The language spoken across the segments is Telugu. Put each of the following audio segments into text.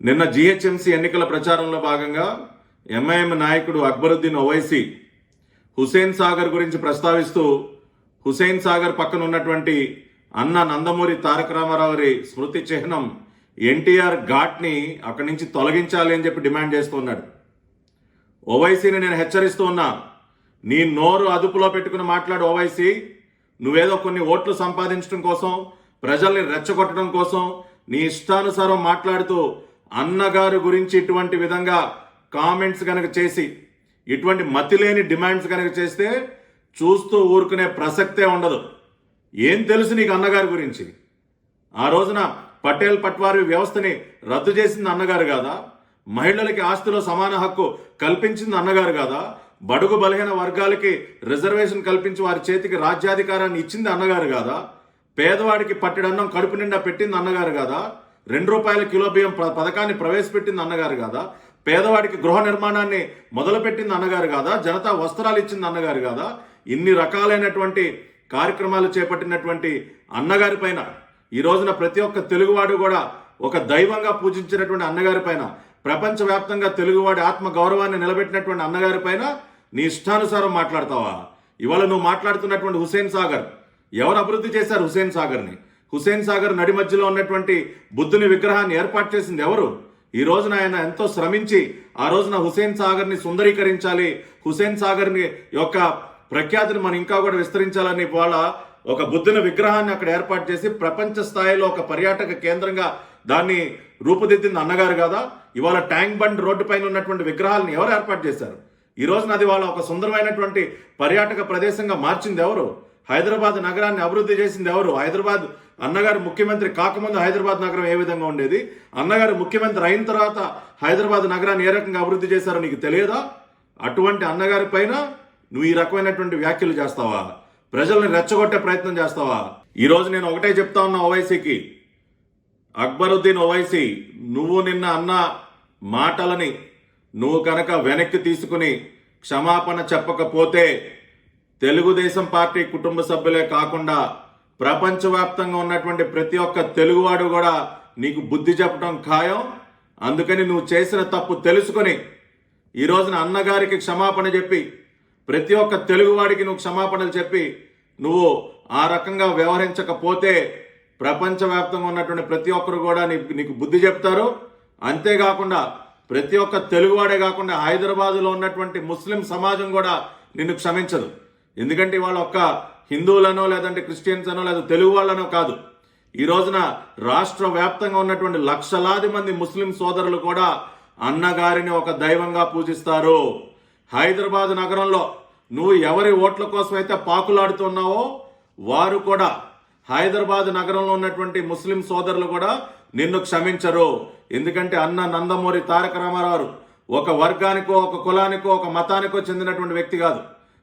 నిన్న జిహెచ్ఎంసీ ఎన్నికల ప్రచారంలో భాగంగా ఎంఐఎం నాయకుడు అక్బరుద్దీన్ ఓవైసీ హుసేన్ సాగర్ గురించి ప్రస్తావిస్తూ హుసేన్ సాగర్ పక్కన ఉన్నటువంటి అన్న నందమూరి తారక రామారావు స్మృతి చిహ్నం ఎన్టీఆర్ ఘాట్ని అక్కడి నుంచి తొలగించాలి అని చెప్పి డిమాండ్ చేస్తున్నాడు ఓవైసీని నేను హెచ్చరిస్తూ ఉన్నా నీ నోరు అదుపులో పెట్టుకుని మాట్లాడు ఓవైసీ. నువ్వేదో కొన్ని ఓట్లు సంపాదించడం కోసం ప్రజల్ని రెచ్చగొట్టడం కోసం నీ ఇష్టానుసారం మాట్లాడుతూ అన్నగారు గురించి ఇటువంటి విధంగా కామెంట్స్ కనుక చేసి ఇటువంటి మతిలేని డిమాండ్స్ కనుక చేస్తే చూస్తూ ఊరుకునే ప్రసక్తే ఉండదు. ఏం తెలుసు నీకు అన్నగారి గురించి? ఆ రోజున పటేల్ పట్వారి వ్యవస్థని రద్దు చేసింది అన్నగారు కాదా? మహిళలకి ఆస్తిలో సమాన హక్కు కల్పించింది అన్నగారు కాదా? బడుగు బలహీన వర్గాలకి రిజర్వేషన్ కల్పించి వారి చేతికి రాజ్యాధికారాన్ని ఇచ్చింది అన్నగారు కాదా? పేదవాడికి పట్టెడన్నం కడుపు నిండా పెట్టింది అన్నగారు కాదా? రెండు రూపాయల కిలో బియ్యం పథకాన్ని ప్రవేశపెట్టింది అన్నగారు కాదా? పేదవాడికి గృహ నిర్మాణాన్ని మొదలుపెట్టింది అన్నగారు కాదా? జనతా వస్త్రాలు ఇచ్చింది అన్నగారు కాదా? ఇన్ని రకాలైనటువంటి కార్యక్రమాలు చేపట్టినటువంటి అన్నగారి పైన ఈ రోజున ప్రతి ఒక్క తెలుగువాడు కూడా ఒక దైవంగా పూజించినటువంటి అన్నగారి పైన ప్రపంచవ్యాప్తంగా తెలుగువాడి ఆత్మ గౌరవాన్ని నిలబెట్టినటువంటి అన్నగారి పైన నీ ఇష్టానుసారం మాట్లాడతావా? ఇవాళ నువ్వు మాట్లాడుతున్నటువంటి హుసేన్ సాగర్ ఎవరు అభివృద్ధి చేశారు హుసేన్ సాగర్ని? హుసేన్ సాగర్ నడి మధ్యలో ఉన్నటువంటి బుద్ధుని విగ్రహాన్ని ఏర్పాటు చేసింది ఎవరు? ఈ రోజున ఆయన ఎంతో శ్రమించి ఆ రోజున హుసేన్ సాగర్ని సుందరీకరించాలి. హుసేన్ సాగర్ని యొక్క ప్రఖ్యాతిని మనం ఇంకా కూడా విస్తరించాలని వాళ్ళ ఒక బుద్ధుని విగ్రహాన్ని అక్కడ ఏర్పాటు చేసి ప్రపంచ స్థాయిలో ఒక పర్యాటక కేంద్రంగా దాన్ని రూపుదిద్దింది అన్నగారు కదా? ఇవాళ ట్యాంక్ బండ్ రోడ్డు పైన ఉన్నటువంటి విగ్రహాలను ఎవరు ఏర్పాటు చేశారు? ఈ రోజున అది వాళ్ళ ఒక సుందరమైనటువంటి పర్యాటక ప్రదేశంగా మార్చింది ఎవరు? హైదరాబాద్ నగరాన్ని అభివృద్ధి చేసింది ఎవరు? హైదరాబాద్ అన్నగారు ముఖ్యమంత్రి కాకముందు హైదరాబాద్ నగరం ఏ విధంగా ఉండేది? అన్నగారు ముఖ్యమంత్రి అయిన తర్వాత హైదరాబాద్ నగరాన్ని ఏ రకంగా అభివృద్ధి చేశారో నీకు తెలియదా? అటువంటి అన్నగారి పైన నువ్వు ఈ రకమైనటువంటి వ్యాఖ్యలు చేస్తావా? ప్రజల్ని రెచ్చగొట్టే ప్రయత్నం చేస్తావా? ఈరోజు నేను ఒకటే చెప్తా ఉన్నా ఓవైసీకి. అక్బరుద్దీన్ ఓవైసీ నువ్వు నిన్న అన్న మాటలని నువ్వు కనుక వెనక్కి తీసుకుని క్షమాపణ చెప్పకపోతే తెలుగుదేశం పార్టీ కుటుంబ సభ్యులే కాకుండా ప్రపంచవ్యాప్తంగా ఉన్నటువంటి ప్రతి ఒక్క తెలుగువాడు కూడా నీకు బుద్ధి చెప్పడం ఖాయం. అందుకని నువ్వు చేసిన తప్పు తెలుసుకొని ఈ రోజున అన్నగారికి క్షమాపణ చెప్పి ప్రతి ఒక్క తెలుగువాడికి నువ్వు క్షమాపణలు చెప్పి నువ్వు ఆ రకంగా వ్యవహరించకపోతే ప్రపంచవ్యాప్తంగా ఉన్నటువంటి ప్రతి ఒక్కరు కూడా నీకు నీకు బుద్ధి చెప్తారు. అంతేకాకుండా ప్రతి ఒక్క తెలుగువాడే కాకుండా హైదరాబాదులో ఉన్నటువంటి ముస్లిం సమాజం కూడా నిన్ను క్షమించదు. ఎందుకంటే వాళ్ళ ఒక్క హిందువులనో లేదంటే క్రిస్టియన్స్ అనో లేదా తెలుగు వాళ్ళనో కాదు. ఈ రోజున రాష్ట్ర వ్యాప్తంగా ఉన్నటువంటి లక్షలాది మంది ముస్లిం సోదరులు కూడా అన్నగారిని ఒక దైవంగా పూజిస్తారు. హైదరాబాద్ నగరంలో నువ్వు ఎవరి ఓట్ల కోసం అయితే పాకులాడుతున్నావో వారు కూడా హైదరాబాద్ నగరంలో ఉన్నటువంటి ముస్లిం సోదరులు కూడా నిన్ను క్షమించరు. ఎందుకంటే అన్న నందమూరి తారక రామారావు ఒక వర్గానికో ఒక కులానికో ఒక మతానికో చెందినటువంటి వ్యక్తి కాదు.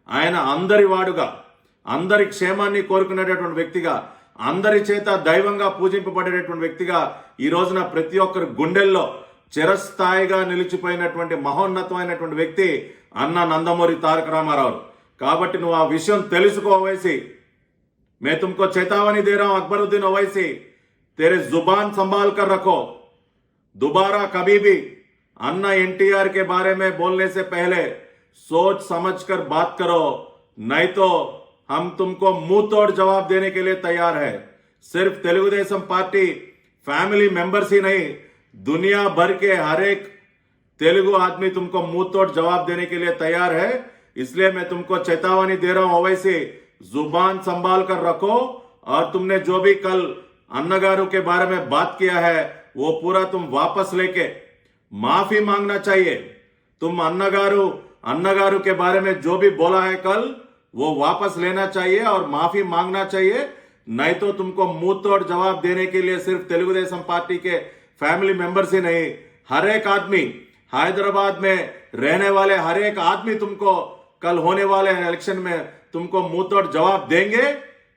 ఆయన అందరి వాడుగా అందరి క్షేమాన్ని కోరుకునేటటువంటి వ్యక్తిగా అందరి చేత దైవంగా పూజింపబడేటటువంటి వ్యక్తిగా ఈ రోజున ప్రతి ఒక్కరి గుండెల్లో చిరస్థాయిగా నిలిచిపోయినటువంటి మహోన్నతమైనటువంటి వ్యక్తి అన్న నందమూరి తారక రామారావు. కాబట్టి నువ్వు ఆ విషయం తెలుసుకోవైసి మే తుమ్కో చేతావని దేరాం అక్బరుద్దీన్ ఓవైసి. తేరే జుబాన్ సంభాల్కర్ రకో రఖో. దుబారా కబీబీ అన్న ఎన్టీఆర్ కే బారే మే పహలే. सोच समझ कर बात करो, नहीं तो हम तुमको मुँह तोड़ जवाब देने के लिए तैयार है। सिर्फ़ तेलुगुदेशम पार्टी, फैमिली मेंबर्स ही नहीं, दुनिया भर के हर एक तेलुगु आदमी तुमको मुँह तोड़ जवाब देने के लिए तैयार है। इसलिए मैं तुमको चेतावनी दे रहा हूँ, ओवैसी ज़ुबान संभाल कर रखो। और तुमने जो भी कल अन्नगारू के बारे में बात किया है, वो पूरा तुम वापस लेके माफ़ी मांगना चाहिए। तुम अन्नगारू अन्नगारू के बारे में जो भी बोला है कल, वो वापस लेना चाहिए और माफ़ी मांगना चाहिए। नहीं तो तुमको मुँह तोड़ जवाब देने के लिए सिर्फ़ तेलुगुदेशम पार्टी के फैमिली मेंबर्स ही नहीं, हर एक आदमी, हैदराबाद में रहने वाले हर एक आदमी तुमको कल होने वाले इलेक्शन में तुमको मुँह तोड़ जवाब देंगे।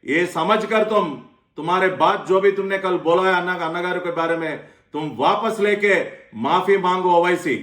ये समझ कर तुम, तुम्हारे बात जो भी तुमने कल बोला है अन्ना अन्नागारू के बारे में, तुम वापस लेके माफ़ी मांगो ओवैसी।